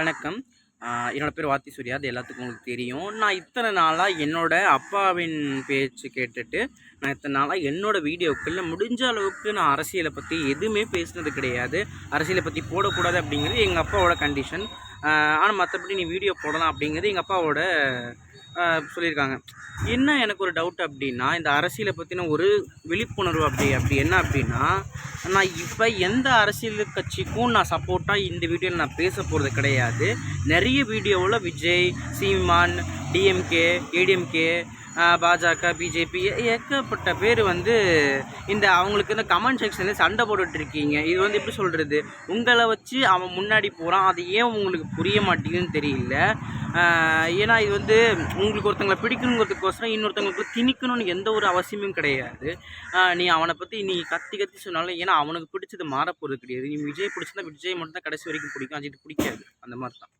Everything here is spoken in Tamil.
வணக்கம். என்னோடய பேர் வாத்தி சூர்யா. அது எல்லாத்துக்கும் உங்களுக்கு தெரியும். நான் இத்தனை நாளாக என்னோட அப்பாவின் பேச்சு கேட்டுட்டு நான் இத்தனை நாளாக என்னோட வீடியோக்களில் முடிஞ்ச அளவுக்கு நான் அரசியலை பற்றி எதுவுமே பேசுனது கிடையாது. அரசியலை பற்றி போடக்கூடாது அப்படிங்கிறது எங்கள் அப்பாவோட கண்டிஷன் ஆனால் மற்றபடி நீ வீடியோ போடலாம் அப்படிங்கிறது எங்கள் அப்பாவோட சொல்லியிருக்காங்க. என்ன எனக்கு ஒரு டவுட் அப்படின்னா இந்த அரசியலை பற்றின ஒரு விழிப்புணர்வு அப்படி அப்படி என்ன அப்படின்னா நான் இப்போ எந்த அரசியல் கட்சிக்கும் நான் சப்போர்ட்டாக இந்த வீடியோவில் நான் பேச போகிறது கிடையாது. நிறைய வீடியோவில் விஜய் சீமான் டிஎம்கே ஏடிஎம்கே பாஜக பிஜேபி ஏகப்பட்ட பேர் வந்து இந்த அவங்களுக்கு இந்த கமெண்ட் செக்ஷனில் சண்டை போட்டுட்டு இருக்கீங்க. இது வந்து எப்படி சொல்கிறது உங்களை வச்சு அவன் முன்னாடி போகிறான் அது ஏன் உங்களுக்கு புரிய மாட்டேங்குதுன்னு தெரியல. ஏன்னா இது வந்து உங்களுக்கு ஒருத்தங்களை பிடிக்கணுங்கிறதுக்கோசரம் இன்னொருத்தங்களுக்கு திணிக்கணும்னு எந்த ஒரு அவசியமும் கிடையாது. நீ அவனை பற்றி நீ கத்தி கத்தி சொன்னாலும் ஏன்னா அவனுக்கு பிடிச்சது மாற போகிறது கிடையாது. நீ விஜய் பிடிச்சிருந்தா விஜய் மட்டும் தான் கடைசி வரைக்கும் பிடிக்கும். அஜித் பிடிக்காது. அந்த மாதிரி தான்